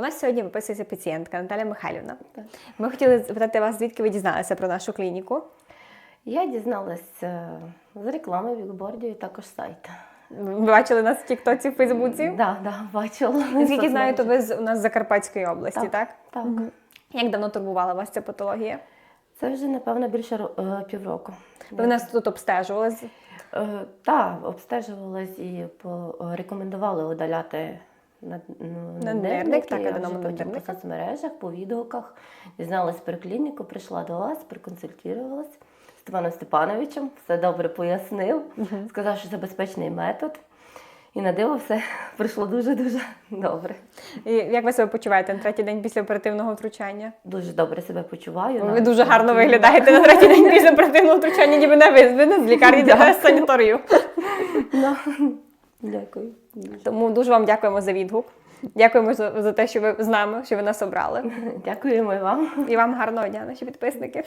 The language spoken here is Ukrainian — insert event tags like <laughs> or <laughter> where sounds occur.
У нас сьогодні виписується пацієнтка Наталя Михайлівна. Так. Ми хотіли запитати вас, звідки ви дізналися про нашу клініку. Я дізналась е, з реклами Вікбордів і також сайт. Ви бачили нас в Тіктоці, в Фейсбуці? Да, да, бачила. Наскільки знаю, то ви з у нас з Закарпатської області, так? Так. Як давно турбувала вас ця патологія? Це вже, напевно, більше е, півроку. Ви нас тут обстежували. Е, Так, обстежувалась і порекомендували удаляти над- ну, наднирники. так, Я вже потім по соцмережах, по відгуках. Дізналась про клініку, прийшла до вас, проконсультувалась з Степаном Степановичем, все добре пояснив, сказав, що це безпечний метод. І на диво все <laughs> пройшло дуже-дуже добре. І як ви себе почуваєте на третій день після оперативного втручання? Дуже добре себе почуваю. Ви дуже гарно виглядаєте на третій день <laughs> після оперативного втручання, ніби не ви, з лікарні для санаторію. <laughs> Дякую. Тому дуже вам дякуємо за відгук. Дякуємо за, за те, що ви з нами, що ви нас обрали. <laughs> Дякуємо і вам. І вам гарного дня, наші підписники.